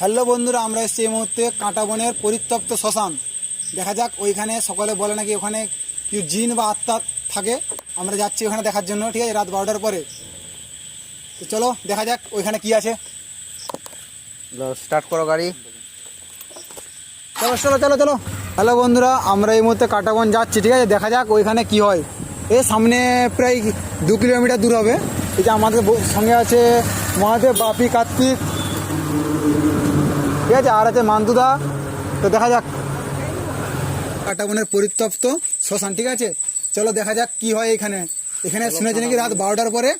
Hello বন্ধুরা আমরা এসেছি এই মুহূর্তে কাঁটা বনের পরিত্যক্ত শ্মশান। দেখা যাক ওইখানে সকলে বলে নাকি ওখানে কিছু জিন বা আত্মা থাকে। আমরা যাচ্ছি ওখানে দেখার জন্য ঠিক আছে? রাত বারোটার পরে। তো চলো দেখা যাক ওইখানে কি আছে। স্টার্ট করো গাড়ি। চলো চলো চলো চলো। হ্যালো বন্ধুরা আমরা এই মুহূর্তে কাটাবন যাচ্ছি ঠিক আছে? দেখা যাক ওইখানে কি হয়। এ সামনে প্রায় দু কিলোমিটার দূর হবে। এই যে আমাদের সঙ্গে আছে মহাদেব বাপি কার্তিক। ঠিক আছে? আর আছে মান্তুদা তো দেখা যাক। কাটাবনের পরিত্যক্ত শ্মশান ঠিক আছে? চলো দেখা যাক কি হয় এখানে। এখানে শুনেছি নাকি রাত বারোটার পরে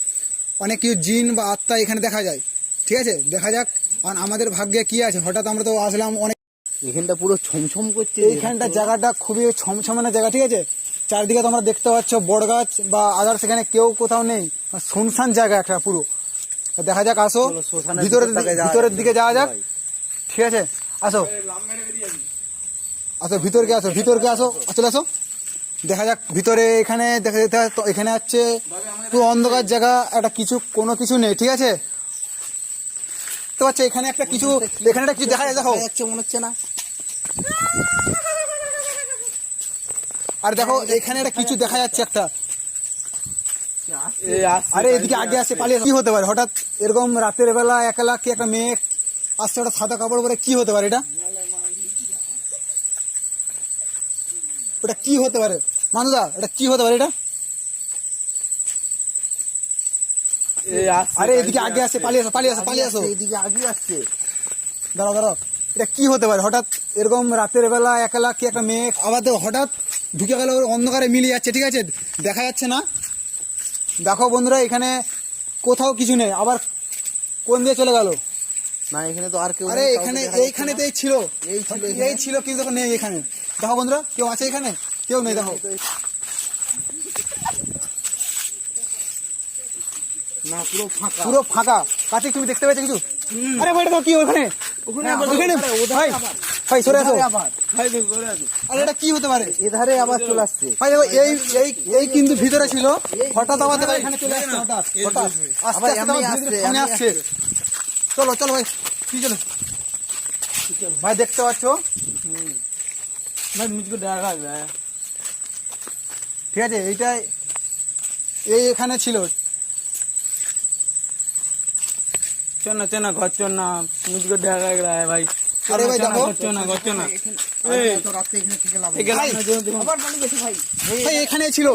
অনেক কিছু জিন বা আত্মা এখানে দেখা যায়। ঠিক আছে? দেখা যাক। আর আমাদের ভাগ্যে কি আছে? হঠাৎ আমরা তো আসলাম অনেক এখানটা পুরো ছমছম করছে এইখানটা জায়গাটা খুবই ছমছমানো জায়গা ঠিক আছে? চারদিকে তোমরা দেখতে পাচ্ছ বড় গাছ বা আদার্স এখানে কেউ কোথাও নেই। শুনশান জায়গা একটা পুরো। দেখা যাক আসো। ভিতরের ভিতরের দিকে যাওয়া যাক। ঠিক আছে আসো। আসো ভিতরকে আসো ভিতরকে আসো। চলে আসো। দেখা যাক ভিতরে এখানে দেখা যেতে তো এখানে হচ্ছে পুরো অন্ধকার জায়গা একটা কিছু কোনো কিছু নেই ঠিক আছে? তো আচ্ছা এখানে একটা কিছু এখানে একটা কিছু দেখা যায় দেখো। মনে হচ্ছে না। আর দেখো এখানে একটা কিছু দেখা যাচ্ছে একটা। আরে এদিকে আগে আসে পালিয়ে কি হতে পারে? হঠাৎ এরকম রাতের বেলা একলা কি একটা মেয়ে আসছে ওটা সাদা কাপড় পরে কি হতে পারে এটা? ওটা কি হতে পারে? মানুদা এটা কি হতে পারে এটা? আরে এদিকে আগে আসে পালিয়ে আসো পালিয়ে আসো পালিয়ে আসো। এদিকে আগে আসছে। দাঁড়াও দাঁড়াও এটা কি হতে পারে? হঠাৎ এরকম রাতের বেলা একলা কি একটা মেয়ে আবার তো হঠাৎ ঢুকে গেল ওর অন্ধকারে মিলিয়ে যাচ্ছে ঠিক আছে? দেখা যাচ্ছে না। দেখো বন্ধুরা এখানে কোথাও কিছু নেই। আবার কোন দিয়ে চলে গেল? না এখানে তো আর কেউ আরে এখানে এইখানে তো এই ছিল। এই ছিল এই ছিল কিন্তু দেখো নেই এখানে। দেখো বন্ধুরা কেউ আছে এখানে? কেউ নেই দেখো। না পুরো ফাঁকা। পুরো ফাঁকা। কার্তিক তুমি দেখতে পেয়েছ কিছু? আরে ভাই এটা কি ওখানে? ওখানে ওখানে? ওধারে ভাই আবার। ভাই সরে আসো। আরে এটা কি হতে পারে? এধারে আবার চলে আসছে। ভাই দেখো এই এই এই কিন্তু ভিতরে ছিল। হঠাৎ আবার এখানে চলে আসছে হঠাৎ হঠাৎ। আস্তে আস্তে আসছে। চলো চলো ভাই। ভাই দেখতে পাচ্ছ? ভাই দেখা ঠিক আছে এইটাই এই এখানে ছিল। চল না চল না ঘর চল না। দেখা গেলায় ভাই। ছিল।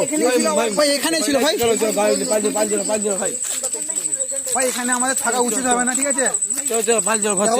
ভাই। ভাই এখানে আমাদের থাকা উচিত হবে না ঠিক আছে? 저+저반전을 같.